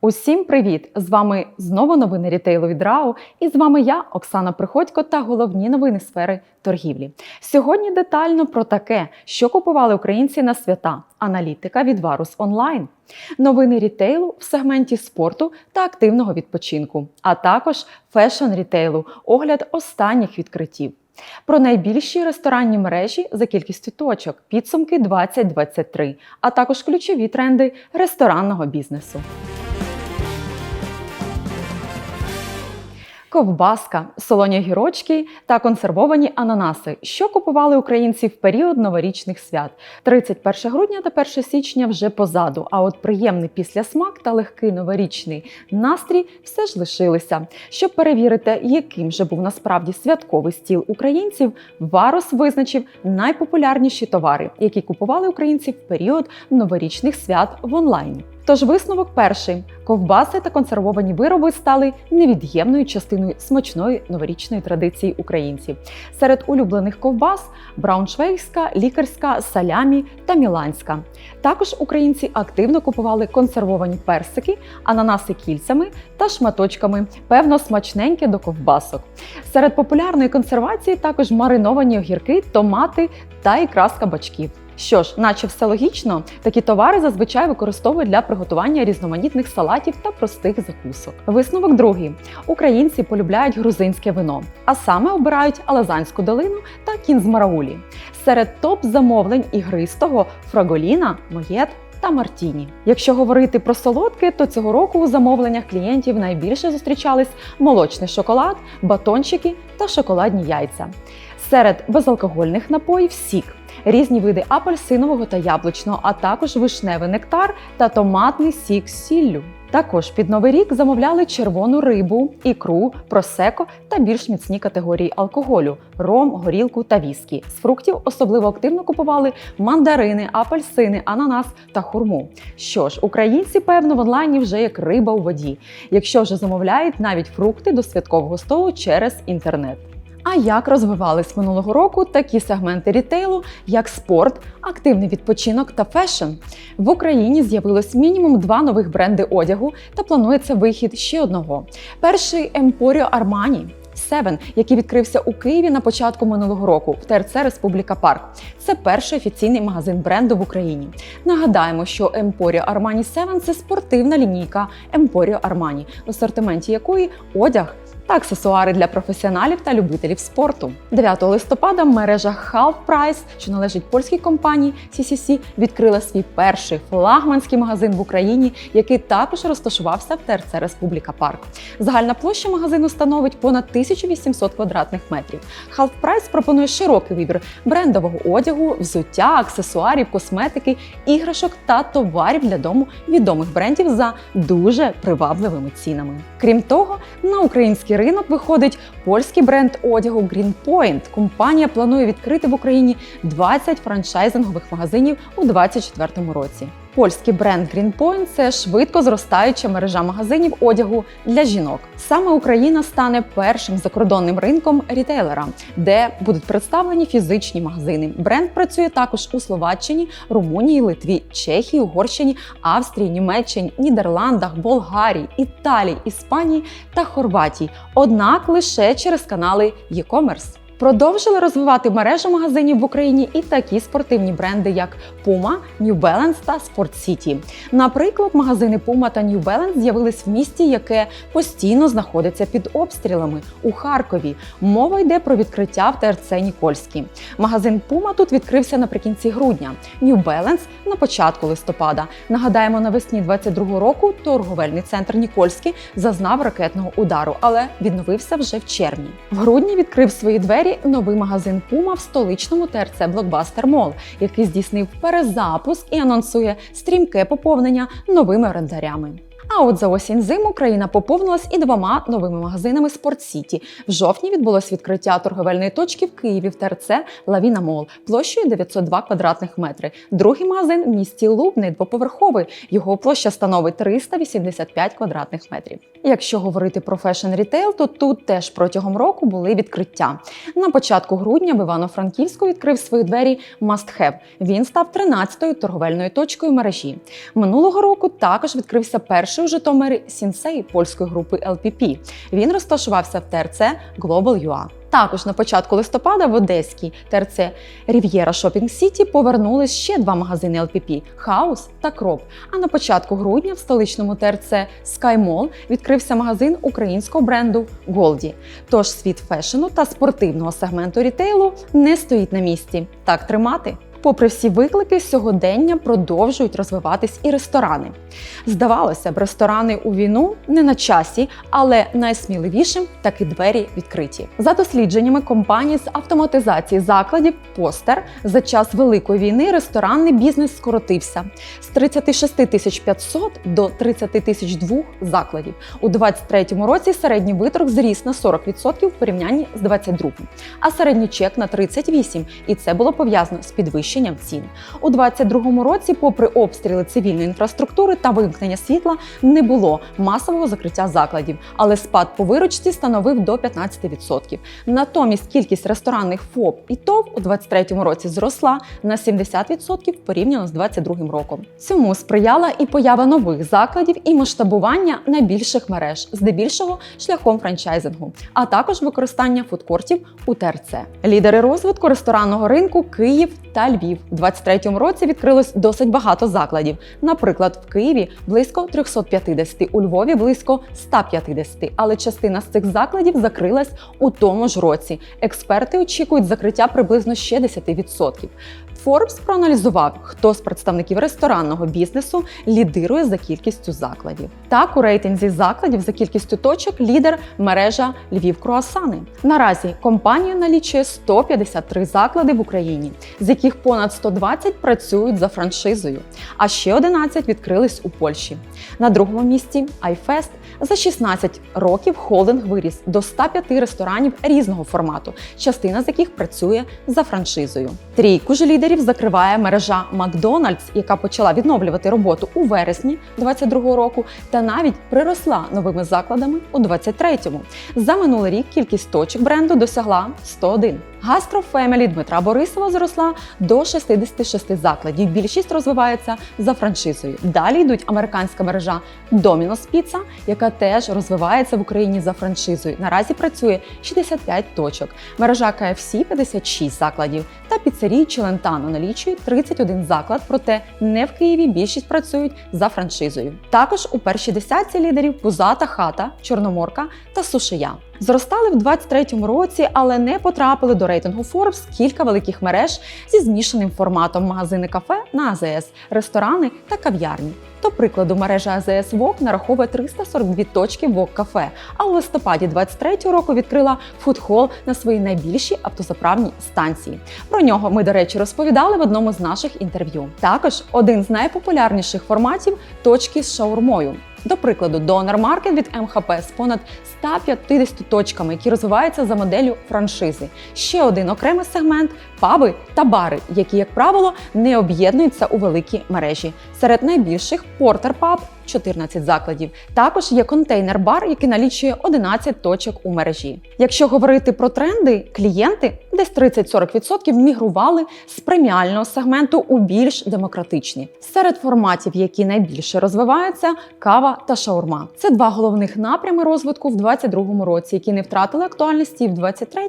Усім привіт! З вами знову новини рітейлу від РАУ, і з вами я, Оксана Приходько, та головні новини сфери торгівлі. Сьогодні детально про таке, що купували українці на свята, аналітика від Варус Онлайн, новини рітейлу в сегменті спорту та активного відпочинку, а також фешн рітейлу, огляд останніх відкриттів. Про найбільші ресторанні мережі за кількістю точок, підсумки 2023, а також ключові тренди ресторанного бізнесу. Ковбаска, солоні гірочки та консервовані ананаси, що купували українці в період новорічних свят. 31 грудня та 1 січня вже позаду. А от приємний післясмак та легкий новорічний настрій все ж лишилися. Щоб перевірити, яким же був насправді святковий стіл українців, Варус визначив найпопулярніші товари, які купували українці в період новорічних свят в онлайні. Тож висновок перший: ковбаси та консервовані вироби стали невід'ємною частиною смачної новорічної традиції українців. Серед улюблених ковбас брауншвейгська, лікарська, салямі та міланська. Також українці активно купували консервовані персики, ананаси кільцями та шматочками, певно, смачненьке до ковбасок. Серед популярної консервації також мариновані огірки, томати та ікра з кабачків. Що ж, наче все логічно, такі товари зазвичай використовують для приготування різноманітних салатів та простих закусок. Висновок другий: українці полюбляють грузинське вино, а саме обирають Алазанську долину та кінзмараулі. Серед топ замовлень ігристого фраголіна, моєт. Та Мартіні. Якщо говорити про солодке, то цього року у замовленнях клієнтів найбільше зустрічались молочний шоколад, батончики та шоколадні яйця. Серед безалкогольних напоїв сік, різні види апельсинового та яблучного, а також вишневий нектар та томатний сік сіллю. Також під новий рік замовляли червону рибу, ікру, просеко та більш міцні категорії алкоголю ром, горілку та віскі. З фруктів особливо активно купували мандарини, апельсини, ананас та хурму. Що ж, українці, певно, в онлайні вже як риба у воді, якщо вже замовляють навіть фрукти до святкового столу через інтернет. А як розвивались минулого року такі сегменти рітейлу, як спорт, активний відпочинок та фешн? В Україні з'явилось мінімум два нових бренди одягу та планується вихід ще одного. Перший Емпоріо Армані. Севен, який відкрився у Києві на початку минулого року в ТРЦ Республіка Парк. Це перший офіційний магазин бренду в Україні. Нагадаємо, що Emporio Armani 7 – це спортивна лінійка Emporio Armani, в асортименті якої одяг та аксесуари для професіоналів та любителів спорту. 9 листопада мережа Half Price, що належить польській компанії CCC, відкрила свій перший флагманський магазин в Україні, який також розташувався в ТРЦ Республіка Парк. Загальна площа магазину становить понад 1800 квадратних метрів. Half Price пропонує широкий вибір брендового одягу, взуття, аксесуарів, косметики, іграшок та товарів для дому відомих брендів за дуже привабливими цінами. Крім того, на український ринок виходить польський бренд одягу Greenpoint. Компанія планує відкрити в Україні 20 франчайзингових магазинів у 2024 році. Польський бренд Greenpoint – це швидко зростаюча мережа магазинів одягу для жінок. Саме Україна стане першим закордонним ринком рітейлера, де будуть представлені фізичні магазини. Бренд працює також у Словаччині, Румунії, Литві, Чехії, Угорщині, Австрії, Німеччині, Нідерландах, Болгарії, Італії, Іспанії та Хорватії. Однак лише через канали e-commerce. Продовжили розвивати мережу магазинів в Україні і такі спортивні бренди, як Puma, New Balance та Sport City. Наприклад, магазини Puma та New Balance з'явились в місті, яке постійно знаходиться під обстрілами у Харкові. Мова йде про відкриття в ТРЦ Нікольській. Магазин Puma тут відкрився наприкінці грудня. New Balance на початку листопада. Нагадаємо, навесні 22-го року торговельний центр Нікольський зазнав ракетного удару, але відновився вже в червні. В грудні відкрив свої двері новий магазин Пума в столичному ТРЦ Блокбастер Мол, який здійснив перезапуск і анонсує стрімке поповнення новими орендарями. А от за осінь зиму країна поповнилась і двома новими магазинами Спорт Сіті. В жовтні відбулось відкриття торговельної точки в Києві в ТРЦ Лавіна Мол площею 902 квадратних метри. Другий магазин в місті Лубний двоповерховий. Його площа становить 385 квадратних метрів. Якщо говорити про фешн рітейл, то тут теж протягом року були відкриття. На початку грудня в Івано-Франківську відкрив свої двері Must Have. Він став 13-ю торговельною точкою мережі. Минулого року також відкрився перший перший у Житомирі сінсей польської групи LPP. Він розташувався в ТРЦ Global UA. Також на початку листопада в Одеській ТРЦ Рів'єра Шопінг Сіті повернулись ще два магазини LPP – Хаус та Кроп. А на початку грудня в столичному ТРЦ Mall відкрився магазин українського бренду Голді. Тож світ фешену та спортивного сегменту рітейлу не стоїть на місці. Так тримати. Попри всі виклики, сьогодення продовжують розвиватись і ресторани. Здавалося б, ресторани у війну не на часі, але найсміливішим таки двері відкриті. За дослідженнями компанії з автоматизації закладів Постер за час великої війни ресторанний бізнес скоротився з 36 тисяч 500 до 30 тисяч двох закладів. У 2023 році середній виторг зріс на 40% в порівнянні з 2022, а середній чек на 38%. І це було пов'язано з підвищенням цін. У 2022 році, попри обстріли цивільної інфраструктури та вимкнення світла, не було масового закриття закладів, але спад по виручці становив до 15%. Натомість кількість ресторанних ФОП і ТОВ у 2023 році зросла на 70% порівняно з 2022 роком. Цьому сприяла і поява нових закладів і масштабування найбільших мереж, здебільшого шляхом франчайзингу, а також використання фудкортів у ТРЦ. Лідери розвитку ресторанного ринку Київ та Львів. У 2023 році відкрилось досить багато закладів. Наприклад, в Києві близько 350, у Львові близько 150, але частина з цих закладів закрилась у тому ж році. Експерти очікують закриття приблизно ще 10%. Forbes проаналізував, хто з представників ресторанного бізнесу лідирує за кількістю закладів. Так, у рейтинзі закладів за кількістю точок лідер мережа Львів Круасани. Наразі компанія налічує 153 заклади в Україні, з яких понад 120 працюють за франшизою, а ще 11 відкрились у Польщі. На другому місці iFest. За 16 років холдинг виріс до 105 ресторанів різного формату, частина з яких працює за франшизою. Трійку ж лідерів закриває мережа Макдональдс, яка почала відновлювати роботу у вересні 2022 року, та навіть приросла новими закладами у 2023-му. За минулий рік кількість точок бренду досягла 101. Гастро Фемелі Дмитра Борисова зросла до 66 закладів. Більшість розвивається за франшизою. Далі йдуть американська мережа Domino's Pizza, яка теж розвивається в Україні за франшизою. Наразі працює 65 точок. Мережа KFC – 56 закладів. Та піцерії Челентано налічує 31 заклад, проте не в Києві більшість працюють за франшизою. Також у першій десятці лідерів Пузата хата, Чорноморка та Сушия. Зростали в 23-му році, але не потрапили до рейтингу Forbes кілька великих мереж зі змішаним форматом магазини кафе на АЗС, ресторани та кав'ярні. До прикладу, мережа АЗС ВОК нараховує 342 точки ВОК кафе, а у листопаді 23-го року відкрила фудхол на своїй найбільшій автозаправній станції. Про нього ми, до речі, розповідали в одному з наших інтерв'ю. Також один з найпопулярніших форматів точки з шаурмою. До прикладу, Донор Маркет від МХП з понад 150 точками, які розвиваються за моделлю франшизи. Ще один окремий сегмент паби та бари, які, як правило, не об'єднуються у великі мережі. Серед найбільших Портер Паб 14 закладів. Також є контейнер-бар, який налічує 11 точок у мережі. Якщо говорити про тренди, клієнти десь 30-40% мігрували з преміального сегменту у більш демократичні. Серед форматів, які найбільше розвиваються, кава та шаурма. Це два головних напрями розвитку в 2022 році, які не втратили актуальності в 2023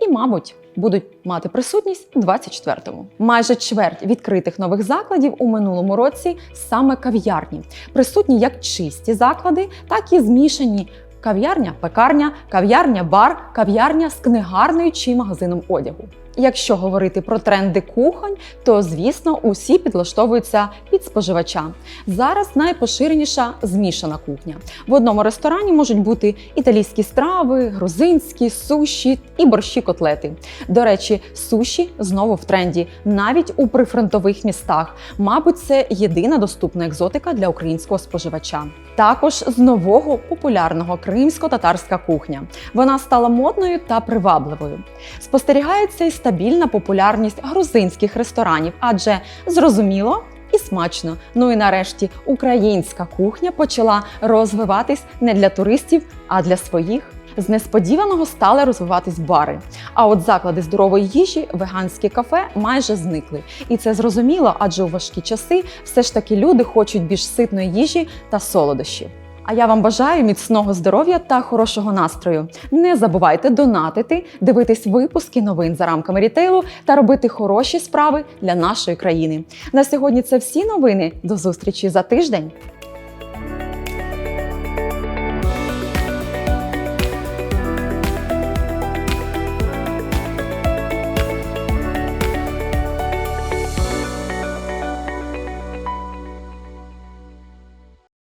і, мабуть. Будуть мати присутність у 24-му. Майже чверть відкритих нових закладів у минулому році саме кав'ярні. Присутні як чисті заклади, так і змішані кав'ярня, пекарня, кав'ярня, бар, кав'ярня з книгарною чи магазином одягу. Якщо говорити про тренди кухонь, то звісно усі підлаштовуються під споживача. Зараз найпоширеніша змішана кухня. В одному ресторані можуть бути італійські страви, грузинські, суші і борщі котлети. До речі, суші знову в тренді, навіть у прифронтових містах. Мабуть, це єдина доступна екзотика для українського споживача. Також з нового популярного кримсько-татарська кухня. Вона стала модною та привабливою. Спостерігається і стабільна популярність грузинських ресторанів, адже зрозуміло. І смачно. Ну і нарешті українська кухня почала розвиватись не для туристів, а для своїх. З несподіваного стали розвиватись бари. А от заклади здорової їжі, веганські кафе майже зникли. І це зрозуміло, адже у важкі часи все ж таки люди хочуть більш ситної їжі та солодощів. А я вам бажаю міцного здоров'я та хорошого настрою. Не забувайте донатити, дивитись випуски новин за рамками рітейлу та робити хороші справи для нашої країни. На сьогодні це всі новини. До зустрічі за тиждень.